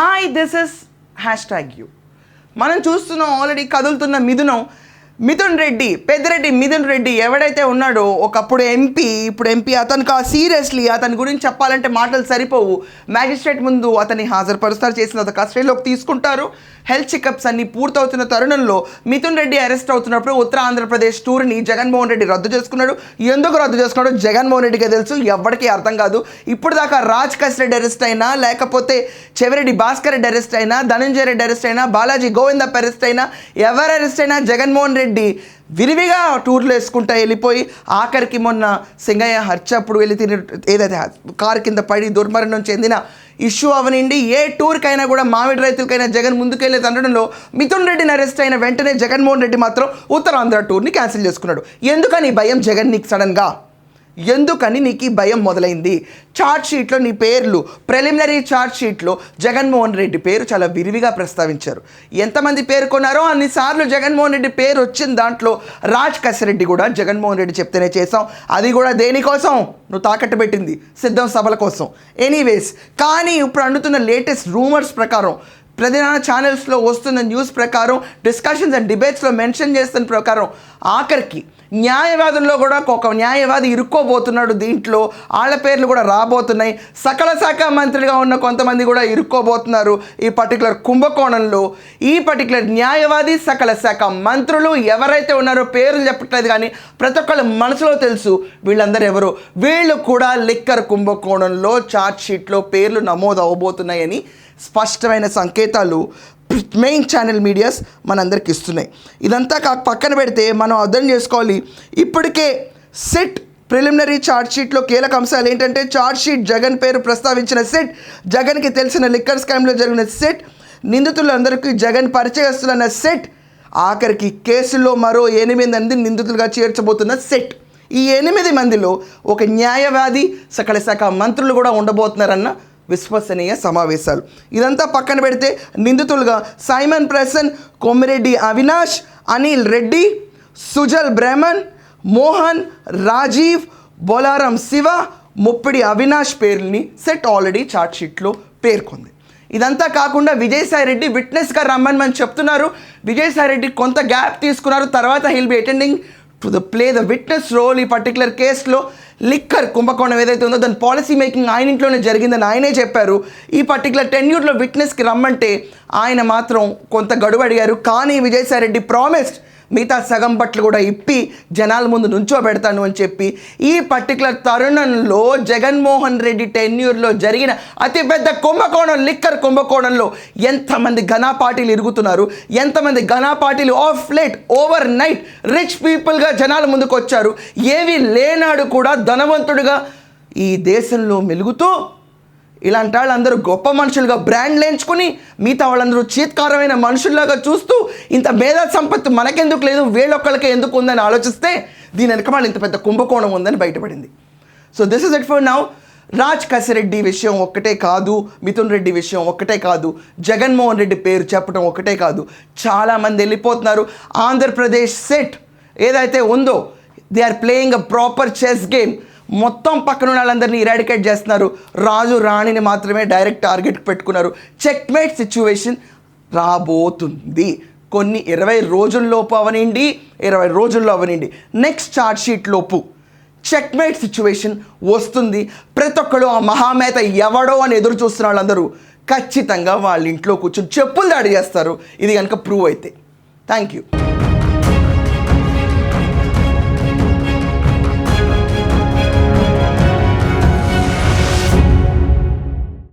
Hi this is hashtag U మనం చూస్తున్నాం already కదులుతున్న మిథునం. మిథున్ రెడ్డి పెద్దిరెడ్డి మిథున్ రెడ్డి ఎవడైతే ఉన్నాడో ఒకప్పుడు ఎంపీ ఇప్పుడు ఎంపీ అతనికి సీరియస్లీ అతని గురించి చెప్పాలంటే మాటలు సరిపోవు. మ్యాజిస్ట్రేట్ ముందు అతన్ని హాజరుపరుస్తారు చేసిన తర్వాత కస్టడీలోకి తీసుకుంటారు. హెల్త్ చెకప్స్ అన్ని పూర్తవుతున్న తరుణంలో మిథున్ రెడ్డి అరెస్ట్ అవుతున్నప్పుడు ఉత్తర ఆంధ్రప్రదేశ్ టూర్ని జగన్మోహన్ రెడ్డి రద్దు చేసుకున్నాడు. ఎందుకు రద్దు చేసుకున్నాడు జగన్మోహన్ రెడ్డికి తెలుసు ఎవరికి అర్థం కాదు. ఇప్పుడు దాకా రాజ్ రెడ్డి అరెస్ట్ అయినా లేకపోతే చెవిరెడ్డి భాస్కర్ రెడ్డి అరెస్ట్ అయినా ధనంజయ రెడ్డి అరెస్ట్ అయినా బాలాజీ గోవిందప్ప అరెస్ట్ అయినా ఎవరు అరెస్ట్ అయినా జగన్మోహన్ రెడ్డి విరివిగా టూర్లు వేసుకుంటా వెళ్ళిపోయి ఆఖరికి మొన్న సింగయ్య హర్చప్పుడు అప్పుడు వెళ్ళి తిని ఏదైతే కారు కింద పడి దుర్మరణం చెందిన ఇష్యూ అవనండి ఏ టూర్కైనా కూడా మామిడి రైతులకైనా జగన్ ముందుకెళ్ళే తండడంలో మిథున్ రెడ్డిని అరెస్ట్ అయిన వెంటనే జగన్మోహన్ రెడ్డి మాత్రం ఉత్తరాంధ్ర టూర్ని క్యాన్సిల్ చేసుకున్నాడు. ఎందుకని భయం జగన్ నీకు సడన్గా ఎందుకని నీకు ఈ భయం మొదలైంది? చార్ట్ షీట్లో నీ పేర్లు ప్రిలిమినరీ చార్ట్ షీట్లో జగన్మోహన్ రెడ్డి పేరు చాలా విరివిగా ప్రస్తావించారు. ఎంతమంది పేర్కొన్నారో అన్నిసార్లు జగన్మోహన్ రెడ్డి పేరు వచ్చిన దాంట్లో రాజ్ కసిరెడ్డి కూడా జగన్మోహన్ రెడ్డి చెప్తేనే చేసాం అది కూడా దేనికోసం నువ్వు తాకట్టు పెట్టింది సిద్ధం సభల కోసం. ఎనీవేస్ కానీ ఇప్పుడు అండుతున్న లేటెస్ట్ రూమర్స్ ప్రకారం ప్రధాన ఛానల్స్లో వస్తున్న న్యూస్ ప్రకారం డిస్కషన్స్ అండ్ డిబేట్స్లో మెన్షన్ చేస్తున్న ప్రకారం ఆఖరికి న్యాయవాదుల్లో కూడా ఒక న్యాయవాది ఇరుక్కోబోతున్నాడు దీంట్లో. వాళ్ళ పేర్లు కూడా రాబోతున్నాయి. సకల శాఖ మంత్రిగా ఉన్న కొంతమంది కూడా ఇరుక్కోబోతున్నారు ఈ పర్టికులర్ కుంభకోణంలో. ఈ పర్టికులర్ న్యాయవాది సకల శాఖ మంత్రులు ఎవరైతే ఉన్నారో పేర్లు చెప్పట్లేదు కానీ ప్రతి ఒక్కళ్ళ మనసులో తెలుసు వీళ్ళందరూ ఎవరు. వీళ్ళు కూడా లిక్కర్ కుంభకోణంలో చార్జ్ షీట్లో పేర్లు నమోదు అవ్వబోతున్నాయని స్పష్టమైన సంకేతాలు మెయిన్ ఛానల్ మీడియాస్ మనందరికి ఇస్తున్నాయి. ఇదంతా కాక పక్కన పెడితే మనం అర్థం చేసుకోవాలి. ఇప్పటికే సెట్ ప్రిలిమినరీ చార్జ్ షీట్లో కీలక అంశాలు ఏంటంటే చార్జ్ షీట్ జగన్ పేరు ప్రస్తావించిన సెట్ జగన్కి తెలిసిన లిక్కర్ స్కామ్లో జరిగిన సెట్ నిందితులందరికీ జగన్ పరిచయస్తులన్న సెట్ ఆఖరికి కేసులో మరో ఎనిమిది మంది నిందితులుగా చేర్చబోతున్న సెట్. ఈ ఎనిమిది మందిలో ఒక న్యాయవాది సకల శాఖ మంత్రులు కూడా ఉండబోతున్నారన్న విశ్వసనీయ సమావేశాలు. ఇదంతా పక్కన పెడితే నిందితులుగా సైమన్ ప్రసన్ కొమ్మిరెడ్డి అవినాష్ అనిల్ రెడ్డి సుజల్ బ్రహ్మన్ మోహన్ రాజీవ్ బొలారం శివ ముప్పిడి అవినాష్ పేర్లని సెట్ ఆల్రెడీ చార్జ్షీట్లో పేర్కొంది. ఇదంతా కాకుండా విజయసాయి రెడ్డి విట్నెస్గా రమ్మని చెప్తున్నారు. విజయసాయి రెడ్డి కొంత గ్యాప్ తీసుకున్నారు. తర్వాత he'll be attending play the witness role ఈ పర్టికులర్ కేసులో లిక్కర్ కుంభకోణం ఏదైతే ఉందో దాని పాలసీ మేకింగ్ ఆయన ఇంట్లోనే జరిగిందని ఆయనే చెప్పారు. ఈ పర్టికులర్ టెన్యూర్లో విట్నెస్కి రమ్మంటే ఆయన మాత్రం కొంత గడువు అడిగారు. కానీ విజయసాయిరెడ్డి ప్రామిస్డ్ మిగతా సగం బట్టలు కూడా ఇప్పి జనాల ముందు నుంచోబెడతాను అని చెప్పి ఈ పర్టికులర్ తరుణంలో జగన్మోహన్ రెడ్డి టెన్యూర్లో జరిగిన అతిపెద్ద కుంభకోణం లిక్కర్ కుంభకోణంలో ఎంతమంది ఘనా పార్టీలు ఇరుగుతున్నారు ఎంతమంది ఘనా పార్టీలు of late overnight rich పీపుల్గా జనాల ముందుకు వచ్చారు ఏవి లేనాడు కూడా ధనవంతుడిగా ఈ దేశంలో మెలుగుతూ ఇలాంటి వాళ్ళందరూ గొప్ప మనుషులుగా బ్రాండ్ లేంచుకుని మిగతా వాళ్ళందరూ చీత్కారమైన మనుషుల్లాగా చూస్తూ ఇంత మేధా సంపత్తి మనకెందుకు లేదు? వీళ్ళొక్కళ్ళకే ఎందుకు ఉందని ఆలోచిస్తే దీని వెనక వాళ్ళు ఇంత పెద్ద కుంభకోణం ఉందని బయటపడింది. So this is it for now Raj Kasireddy విషయం ఒక్కటే కాదు మిథున్ రెడ్డి విషయం ఒక్కటే కాదు జగన్మోహన్ రెడ్డి పేరు చెప్పడం ఒకటే కాదు. చాలామంది వెళ్ళిపోతున్నారు. ఆంధ్రప్రదేశ్ సెట్ ఏదైతే ఉందో they are playing a proper chess game మొత్తం పక్కన ఉన్న వాళ్ళందరినీ ఇరాడికేట్ చేస్తున్నారు. రాజు రాణిని మాత్రమే డైరెక్ట్ టార్గెట్ పెట్టుకున్నారు. చెక్మేట్ సిచ్యువేషన్ రాబోతుంది. కొన్ని ఇరవై రోజుల్లోపు అవనండి ఇరవై రోజుల్లో అవనండి. నెక్స్ట్ చార్జ్ షీట్ లోపు చెక్మేట్ సిచ్యువేషన్ వస్తుంది. ప్రతి ఒక్కడు ఆ మహామేత ఎవడో అని ఎదురు చూస్తున్న వాళ్ళందరూ ఖచ్చితంగా వాళ్ళ ఇంట్లో కూర్చొని చెప్పులు దాడి చేస్తారు. ఇది కనుక ప్రూవ్ అయితే. Thank you